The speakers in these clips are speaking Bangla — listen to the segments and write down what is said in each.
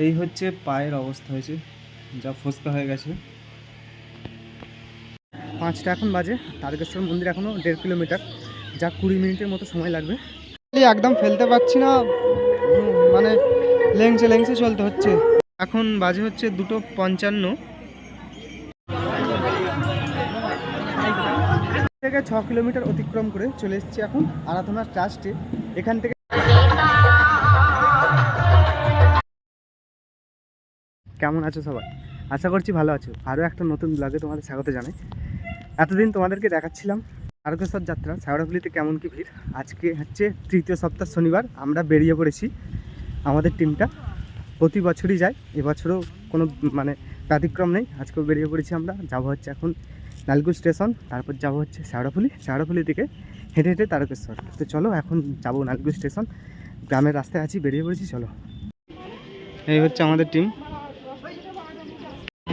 এই হচ্ছে পায়ের অবস্থা হয়েছে যা ফসকা হয়ে গেছে। পাঁচটা এখন বাজে তারকেশ্বর মন্দির এখনও দেড় কিলোমিটার যা কুড়ি মিনিটের মতো সময় লাগবে। একদম ফেলতে পারছি না মানে লেংচে লেংচে চলতে হচ্ছে। এখন বাজে হচ্ছে দুটো পঞ্চান্ন। থেকে ছ কিলোমিটার অতিক্রম করে চলে এসেছি এখন আরাধনা ট্রাস্টে। এখান থেকে কেমন আছো সবাই? আশা করছি ভালো আছো। আরও একটা নতুন ব্লগে তোমাদের স্বাগত জানাই। এতদিন তোমাদেরকে দেখাচ্ছিলাম তারকেশ্বর যাত্রা শ্যাওড়াফুলিতে কেমন কি ভিড়? আজকে হচ্ছে তৃতীয় সপ্তাহ শনিবার, আমরা বেরিয়ে পড়েছি আমাদের টিমটা প্রতি বছরই যায়, এবছরও কোনো মানে ব্যতিক্রম নেই। আজকেও বেরিয়ে পড়েছি আমরা, যাব হচ্ছে এখন লালকুল স্টেশন, তারপর যাব হচ্ছে শ্যাওড়াফুলি শ্যাওড়াফুলি থেকে হেঁটে হেঁটে তারকেশ্বর। তো চলো এখন যাব নালকুল স্টেশন। গ্রামের রাস্তায় আছি, বেরিয়ে পড়েছি, চলো। এই হচ্ছে আমাদের টিম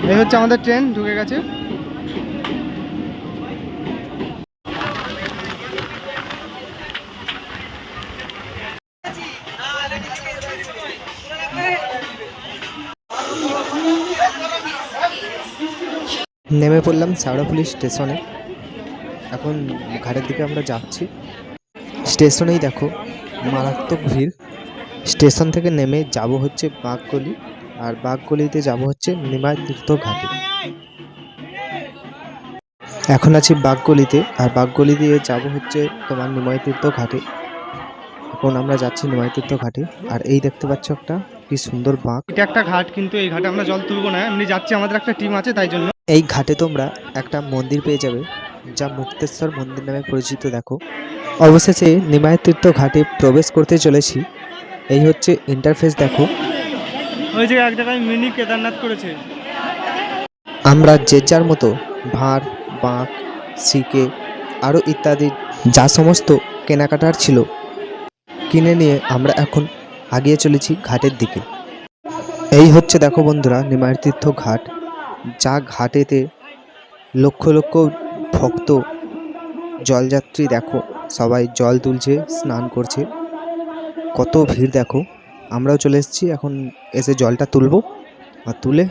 এই হচ্ছে আমাদের ট্রেন, ঢুকে গেছে। নেমে পড়লাম শাওড়াফুলি স্টেশনে। এখন ঘাটের দিকে আমরা যাচ্ছি। স্টেশনেই দেখো, মারাত্মক ভিড়। স্টেশন থেকে নেমে যাব হচ্ছে বাঘগলি। আর বাঘগলিতে যাব হচ্ছে নিমাই তীর্থ ঘাটে। এখন আছি বাঘগলিতে আর বাঘগলি দিয়ে যাব হচ্ছে তোমার নিমাই তীর্থ ঘাটে। এখন আমরা যাচ্ছি নিমাই তীর্থ ঘাটে আর এই দেখতে পাচ্ছ একটা কি সুন্দর বাঘ। এটা একটা ঘাট কিন্তু এই ঘাটে আমরা জল তুলবো না এমনি যাচ্ছি আমাদের একটা টিম আছে তাই জন্য। এই ঘাটে তোমরা একটা মন্দির পেয়ে যাবে যা মুক্তেশ্বর মন্দির নামে পরিচিত দেখো। অবশেষে নিমায় তীর্থ ঘাটে প্রবেশ করতে চলেছি। এই হচ্ছে ইন্টারফেস দেখো। ওই যে এক জায়গায় মিনি কেদারনাথ করেছে। আমরা যে যার মতো ভাঁড় বাঁক সিকে আরও ইত্যাদি যা সমস্ত কেনাকাটার ছিল কিনে নিয়ে আমরা এখন আগিয়ে চলেছি ঘাটের দিকে। এই হচ্ছে দেখো বন্ধুরা নিমায়ের তীর্থ ঘাট, যা ঘাটেতে লক্ষ লক্ষ ভক্ত জলযাত্রী দেখো, সবাই জল তুলছে, স্নান করছে। কত ভিড় দেখো। আমরাও চলে এসেছি। এখন এসে জলটা তুলবো আর তুলে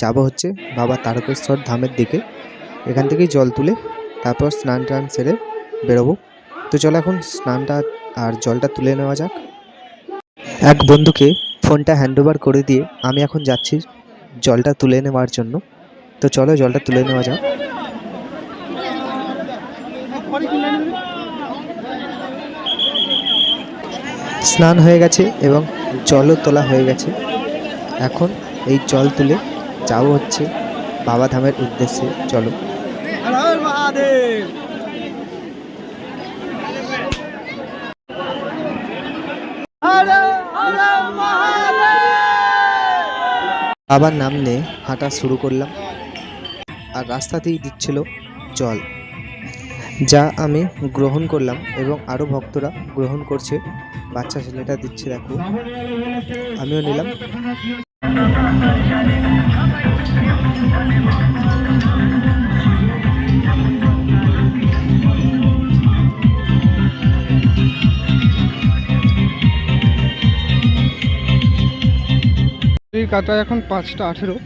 যাব হচ্ছে বাবা তারকেশ্বর ধামের দিকে। এখান থেকেই জল তুলে তারপর স্নান টান সেরে বেরোবো। তো চলো এখন স্নানটা আর জলটা তুলে নেওয়া যাক। এক বন্ধুকে ফোনটা হ্যান্ডওভার করে দিয়ে আমি এখন যাচ্ছি জলটা তুলে নেওয়ার জন্য। তো চলো জলটা তুলে নেওয়া যাক। স্নান হয়ে গেছে এবং জলও তোলা হয়ে গেছে। এখন এই জল তুলে যাও হচ্ছে বাবা ধামের উদ্দেশ্যে, চলো। বাবার নাম নিয়ে হাঁটা শুরু করলাম। আর রাস্তাতেই দিচ্ছিল জল। যা আমি গ্রহণ করলাম এবং আরও ভক্তরা গ্রহণ করছে। বাচ্চা ছেলেটা দিচ্ছে, দেখো। আমিও নিলাম। কাটা এখন পাঁচটা আঠেরো।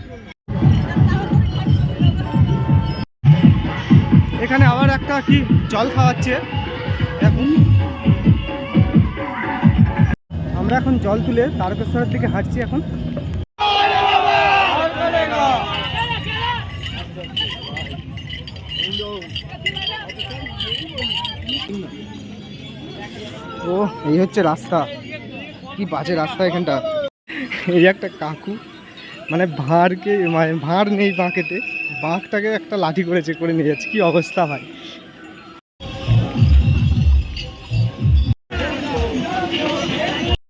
এখানে আবার একটা কি জল খাওয়াচ্ছে। এখন আমরা এখন জল তুলে তারকেশ্বরের দিকে হাঁটছি এখন। ও, এই হচ্ছে রাস্তা। কি বাজে রাস্তা এখানটা। এই একটা কাকু মানে ভাঁড়কে মানে ভাঁড় নেই বাঁকেতে, বাঁকটাকে একটা লাঠি করেছে, করে নিয়ে যাচ্ছে। কি অবস্থা ভাই।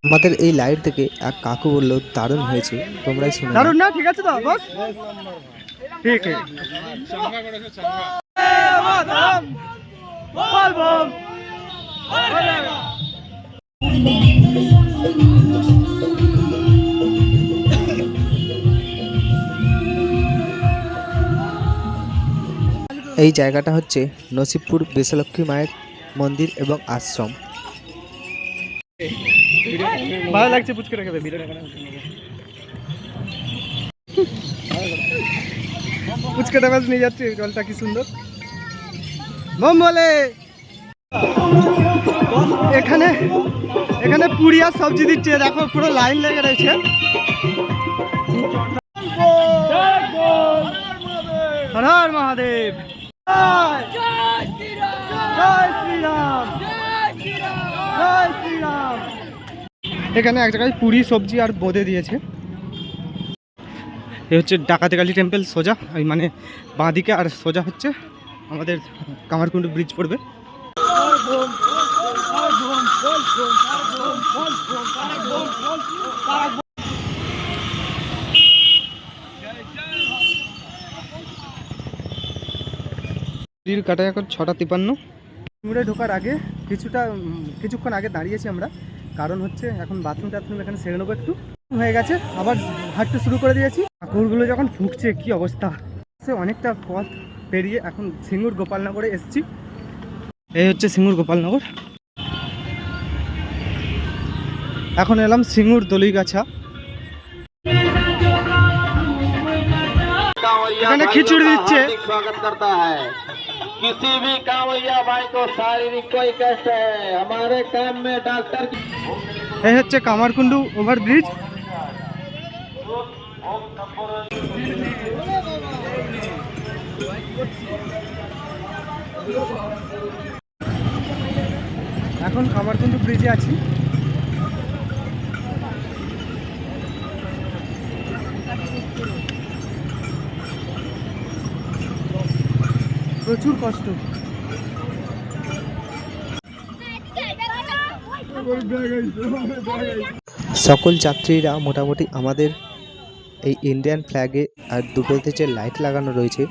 আমাদের এই লাইট থেকে এক কাকু বলল দারুণ হয়েছে তোমরাই শুনে। দারুণ না ঠিক আছে তো বস। ঠিক আছে এই জায়গাটা হচ্ছে নসিবপুর বিশ্বলক্ষ্মী মায়ের মন্দির এবং আশ্রম। ভালো লাগছে পুচকে রেখে দে ভিডিওটা পুচকাটা মাছ নিয়ে যাচ্ছে জলটা কি সুন্দর। মম বলে এখানে এখানে পুরি আর সবজি দিচ্ছে দেখো পুরো লাইন লেগে রয়েছে। হর হর মহাদেব। এখানে এক জায়গায় পুরি, সবজি আর বোঁদে দিয়েছে। এ হচ্ছে ডাকাতেকালী টেম্পল, সোজা। ওই মানে বাঁদিকে আর সোজা হচ্ছে আমাদের কামারকুণ্ডু ব্রিজ পড়বে। কাটায় এখন ছটা তিপান্ন। ঢোকার আগে কিছুটা কিছুক্ষণ আগে দাঁড়িয়েছি আমরা। কারণ হচ্ছে এখন বাথরুম টাথরুম এখানে সেরে নেব একটু। হয়ে গেছে আবার হাঁটতে শুরু করে দিয়েছি। ঠাকুরগুলো যখন ফুটছে কি অবস্থা? সে অনেকটা পথ পেরিয়ে এখন সিঙ্গুর গোপালনগরে এসছি। এই হচ্ছে সিঙ্গুর গোপালনগর। এখন এলাম সিঙ্গুর দলিগাছা। এখানে খিচুড়ি দিচ্ছে। हार्दिक स्वागत करता है किसी भी कांवैया भाई को शारीरिक कोई कष्ट है हमारे काम में डॉक्टर की এই হচ্ছে কামারকুণ্ডু ওভার ব্রিজ এখন কামারকুণ্ডু ব্রিজে আছি প্রচুর কষ্ট। সকল যাত্রীরা মোটামুটি আমাদের এই ইন্ডিয়ান ফ্ল্যাগে আর দুটোতে যে লাইট লাগানো রয়েছে,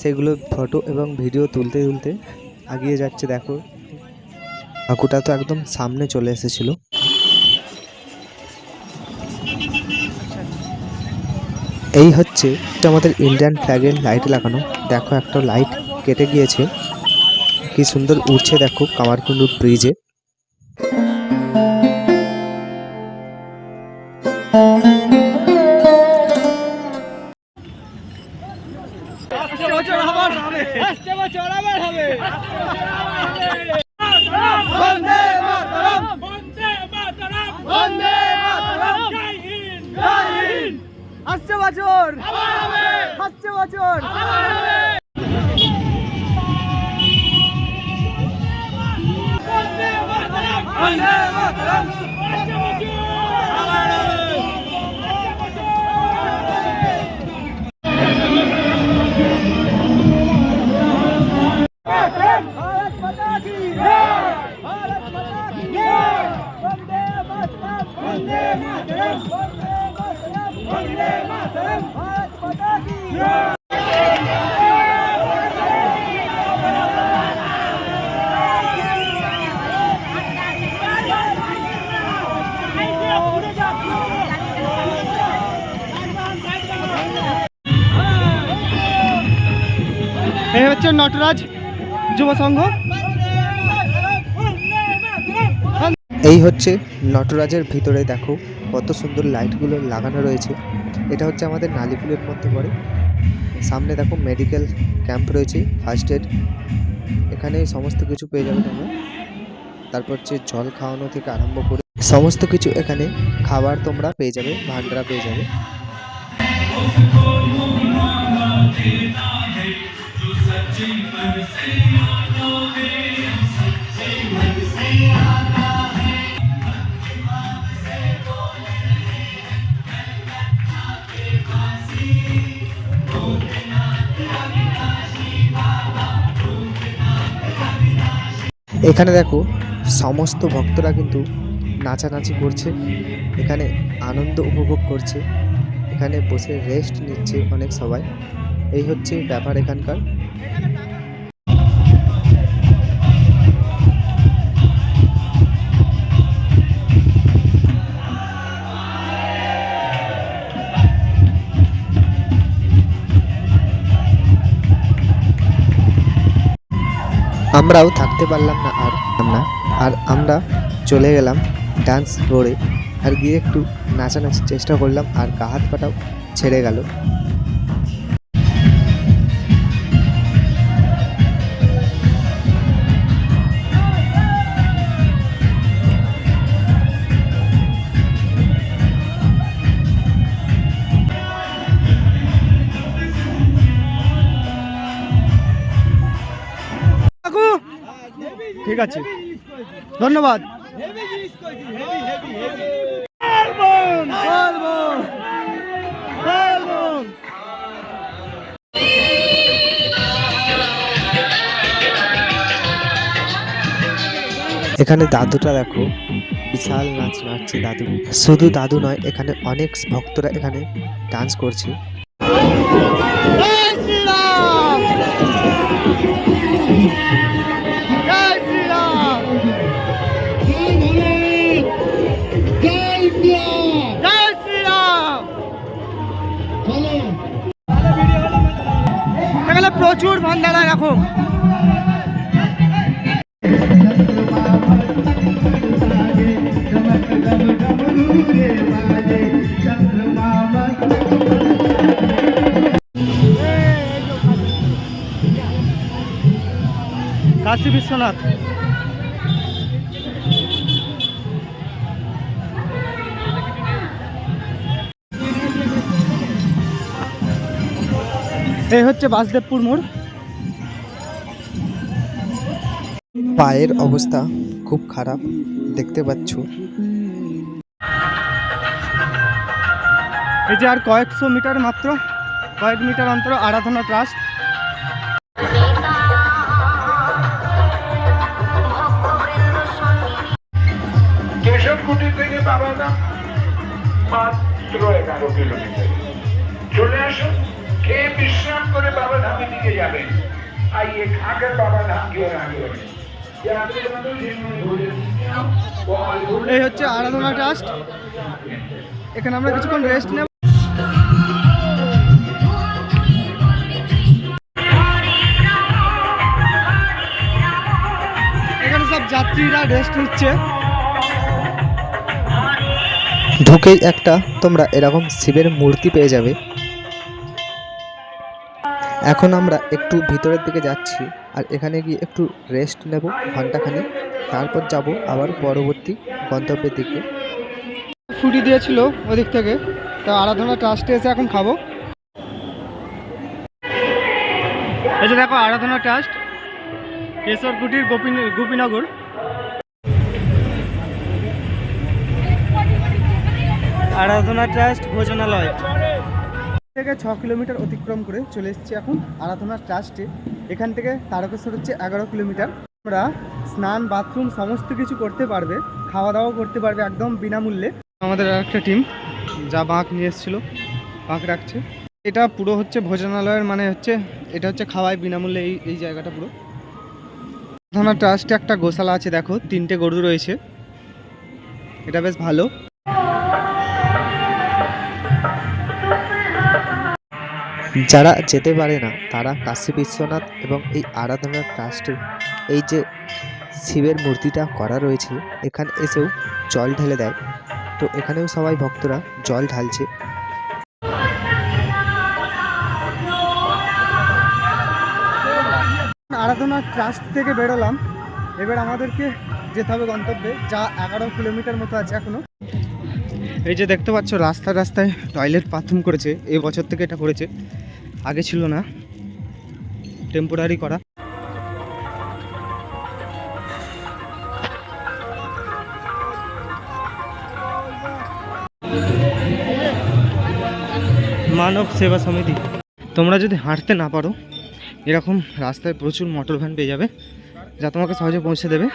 সেগুলো ফটো এবং ভিডিও তুলতে তুলতে আগিয়ে যাচ্ছে, দেখো। কাকুটা তো একদম সামনে চলে এসেছিল। এই হচ্ছে আমাদের ইন্ডিয়ান ফ্ল্যাগের লাইট লাগানো। দেখো একটা লাইট কেটে গিয়েছে। কি সুন্দর উঠছে দেখো কামারকুণ্ডু ব্রিজে। বন্দে যুব সংঘ? এই হচ্ছে নটরাজের ভিতরে দেখো কত সুন্দর লাইটগুলো লাগানো রয়েছে। এটা হচ্ছে আমাদের নালিপুলের মধ্যে পড়ে। সামনে দেখো মেডিকেল ক্যাম্প রয়েছে ফার্স্ট এড। এখানে সমস্ত কিছু পেয়ে যাবে তোমরা। তারপর হচ্ছে জল খাওয়ানো থেকে আরম্ভ করে সমস্ত কিছু এখানে খাবার তোমরা পেয়ে যাবে ভান্ডারা পেয়ে যাবে। এখানে দেখো, সমস্ত ভক্তরা কিন্তু নাচানাচি করছে, এখানে আনন্দ উপভোগ করছে, এখানে বসে রেস্ট নিচ্ছে অনেক সবাই। এই হচ্ছে ব্যাপার এখানকার। আমরাও থাকতে পারলাম না আর না। আর আমরা চলে গেলাম ডান্স ফ্লোরে আর গিয়ে একটু নাচানাচির চেষ্টা করলাম আর গা হাত পাটাও ছেড়ে গেল। ঠিক আছে। ধন্যবাদ। এখানে দাদুটা দেখো বিশাল নাচ নাচছে দাদু। শুধু দাদু নয় এখানে অনেক ভক্তরা এখানে ডান্স করছে। প্রচুর ভান্ডারা এরকম কাশী বিশ্বনাথ। এই হচ্ছে বাসদেবপুর মোড়। পায়ের অবস্থা খুব খারাপ দেখতে পাচ্ছ। এই যে আর কয়েকশো মিটার মাত্র কয়েক মিটার অন্তর আরাধনা ট্রাস্ট। কেশবকুটি থেকে বাবাধাম মাত্র এগারো কিলোমিটার। চলে আসুন। খেয়ে বিশ্রাম করে বাবা ধামে দিকে যাবেন আর ইয়ে বাবা ধাম কেউ না এই হচ্ছে আরাধনা ট্রাস্ট এখানে আমরা কিছুক্ষণ রেস্ট নেব। এখানে সব যাত্রীরা রেস্ট নিচ্ছে। ঢুকেই একটা তোমরা এরকম শিবের মূর্তি পেয়ে যাবে। এখন আমরা একটু ভিতরের দিকে যাচ্ছি আর এখানে গিয়ে একটু রেস্ট নেব ঘন্টাখানি তারপর যাব আবার পরবর্তী গন্তব্যের দিকে। ছুটি দিয়েছিল ওদিক থেকে। তা আরাধনা ট্রাস্টে এসে এখন খাব। এই যে দেখো আরাধনা ট্রাস্ট কেশর কুটির গোপী গোপীনগর। আরাধনা ট্রাস্ট ভোজনালয়। থেকে ছ কিলোমিটার অতিক্রম করে চলে এসেছি এখন আরাধনা ট্রাস্টে। এখান থেকে তারকেশ্বর হচ্ছে এগারো কিলোমিটার। আমরা স্নান, বাথরুম সমস্ত কিছু করতে পারবে খাওয়া দাওয়া করতে পারবে একদম বিনামূল্যে। আমাদের আর একটা টিম যা বাঁক নিয়ে এসেছিল, বাঁক রাখছে। এটা পুরো হচ্ছে ভোজনালয়ের মানে হচ্ছে, এটা হচ্ছে খাওয়ায় বিনামূল্যে এই এই জায়গাটা পুরো। আরাধনা ট্রাস্টে একটা গোশালা আছে, দেখো, তিনটে গরু রয়েছে। এটা বেশ ভালো। যারা যেতে পারে না, তারা কাশী বিশ্বনাথ এবং এই আরাধনা ট্রাস্টে এই যে শিবের মূর্তিটা করা রয়েছে, এখানে এসেও জল ঢেলে দেয়। তো এখানেও সবাই ভক্তরা জল ঢালছে। আরাধনা ট্রাস্ট থেকে বেরোলাম। এবার আমাদেরকে যেতে হবে গন্তব্যে, যা এগারো কিলোমিটার মতো আছে এখনও। এই যে দেখতে পাচ্ছ, রাস্তায় রাস্তায় টয়লেট বাথরুম করেছে। এই বছর থেকে এটা করেছে। আগে ছিল না। টেম্পোরারি করা। মানব সেবা সমিতি। তোমরা যদি হাঁটতে না পারো, এরকম রাস্তায় প্রচুর মোটর ভ্যান পেয়ে যাবে। যা তোমাকে সহজে পৌঁছে দেবে।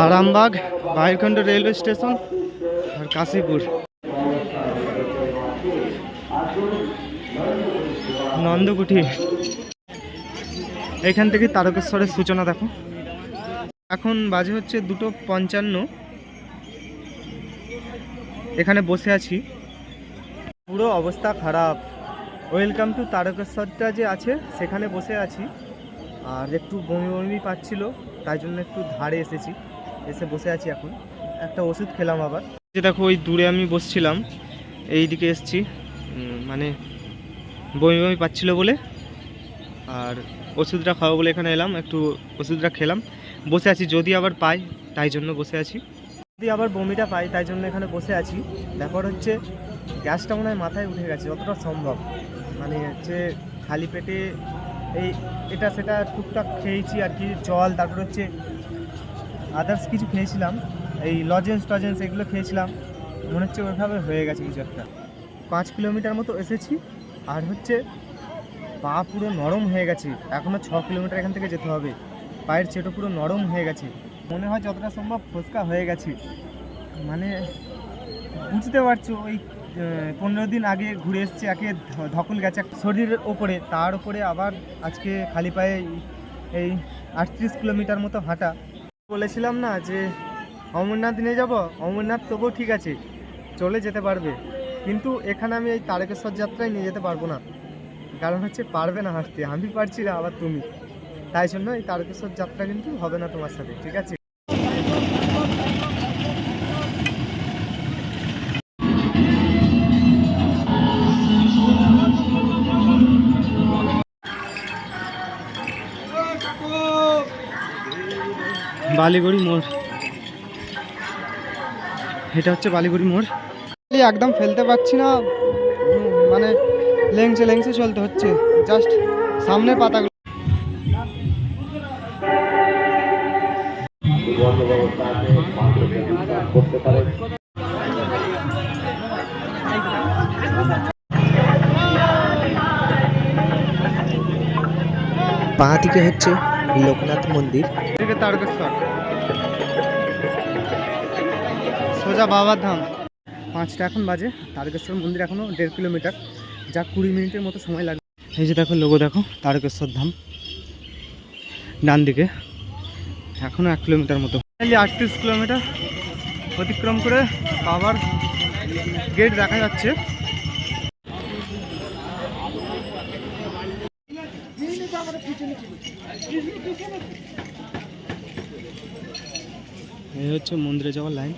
আরামবাগ বাইরখণ্ড রেলওয়ে স্টেশন আর কাশীপুর। নন্দকুঠি। এখান থেকে তারকেশ্বরের সূচনা দেখো। এখন বাজে হচ্ছে দুটো পঞ্চান্ন। এখানে বসে আছি। পুরো অবস্থা খারাপ। ওয়েলকাম টু তারকেশ্বরটা যে আছে, সেখানে বসে আছি। আর একটু বমি বমি পাচ্ছিল, তাই জন্য একটু ধারে এসেছি। এসে বসে আছি এখন। একটা ওষুধ খেলাম আবার। যে দেখো ওই দূরে আমি বসছিলাম এই দিকে এসছি মানে বমি বমি পাচ্ছিল বলে। আর ওষুধটা খাওয়া বলে এখানে এলাম একটু ওষুধটা খেলাম। বসে আছি যদি আবার পাই তাই জন্য বসে আছি। যদি আবার বমিটা পাই তাই জন্য এখানে বসে আছি। ব্যাপার হচ্ছে গ্যাসটা মনে হয় মাথায় উঠে গেছে যতটা সম্ভব। মানে হচ্ছে খালি পেটে এই এটা সেটা টুকটাক খেয়েছি আর কি জল তারপর হচ্ছে আদার্স কিছু খেয়েছিলাম, এই লজেন্স টজেন্স এগুলো খেয়েছিলাম। মনে হচ্ছে ওইভাবে হয়ে গেছে কিছু একটা। পাঁচ কিলোমিটার মতো এসেছি, আর হচ্ছে পা পুরো নরম হয়ে গেছে। এখনও ছ কিলোমিটার এখান থেকে যেতে হবে। পায়ের চেটো পুরো নরম হয়ে গেছে। মনে হয় যতটা সম্ভব ফোসকা হয়ে গেছে। মানে বুঝতে পারছ, ওই পনেরো দিন আগে ঘুরে এসছে, একে ধকল গেছে শরীরের ওপরে। তার উপরে আবার আজকে খালি পায়ে এই আটত্রিশ কিলোমিটার মতো হাঁটা। বলেছিলাম না যে অমরনাথ নিয়ে যাব? অমরনাথ তবুও ঠিক আছে, চলে যেতে পারবে। কিন্তু এখানে আমি এই তারকেশ্বর যাত্রায় নিয়ে যেতে পারব না। কারণ হচ্ছে পারবে না হাঁটতে, আমি পারছি না, আবার তুমি। তাই জন্য এই তারকেশ্বর যাত্রা কিন্তু হবে না তোমার সাথে, ঠিক আছে? বালিগড়ি মোড়। এটা হচ্ছে বালিগড়ি মোড়। একদম ফেলতে পারছি না। মানে লেংচে লেংচে চলতে হচ্ছে। জাস্ট সামনের পাতাগুলো বাঁ দিকে হচ্ছে লোকনাথ মন্দির। তারকেশ্বর। সোজা বাবার ধাম। পাঁচটা এখন বাজে। তারকেশ্বর মন্দির এখনও দেড় কিলোমিটার। যা কুড়ি মিনিটের মতো সময় লাগবে। এই যে দেখো, লোগো দেখো, তারকেশ্বর ধাম। ডান দিকে। এখনও এক কিলোমিটার মতো। আটত্রিশ কিলোমিটার অতিক্রম করে বাবার গেট দেখা যাচ্ছে। হচ্ছে মন্দিরে যাওয়ার লাইন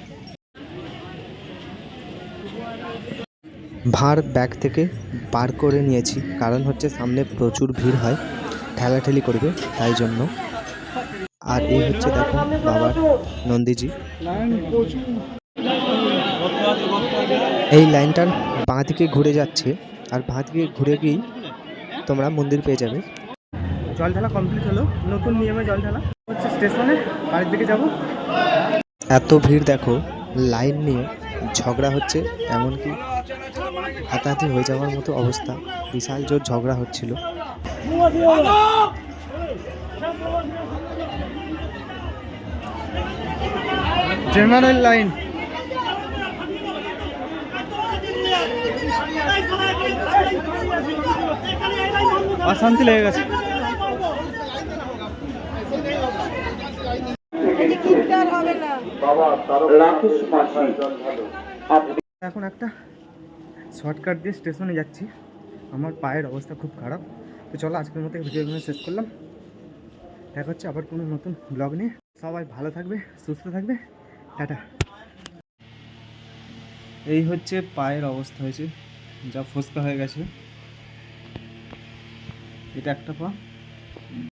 ভাঁড় ব্যাগ থেকে বার করে নিয়েছি কারণ হচ্ছে সামনে প্রচুর ভিড় হয় ঠেলাঠেলি করবে তাই জন্য। আর এই হচ্ছে দেখো বাবার নন্দীজি। এই লাইনটার বাঁ দিকে ঘুরে যাচ্ছে আর বাঁ দিকে ঘুরে গিয়েই তোমরা মন্দির পেয়ে যাবে। জল ঢালা কমপ্লিট হলো নতুন নিয়মে জল ঢালা হচ্ছে স্টেশনে বাড়ির দিকে যাব। এত ভিড় দেখো লাইন নিয়ে ঝগড়া হচ্ছে এমনকি হাতাহাতি হয়ে যাওয়ার মতো অবস্থা বিশাল জোর ঝগড়া হচ্ছিল। General line. অশান্তি লেগে গেছে। এখন একটা শর্টকাট দিয়ে স্টেশনে যাচ্ছি। আমার পায়ের অবস্থা খুব খারাপ। তো চলো আজকের মতো ভিডিও এখানে শেষ করলাম। দেখা হচ্ছে আবার কোনো নতুন ব্লগ নিয়ে। সবাই ভালো থাকবে সুস্থ থাকবে। টাটা। এই হচ্ছে পায়ের অবস্থা হয়েছে। যা ফসকা হয়ে গেছে। এটা একটা পা।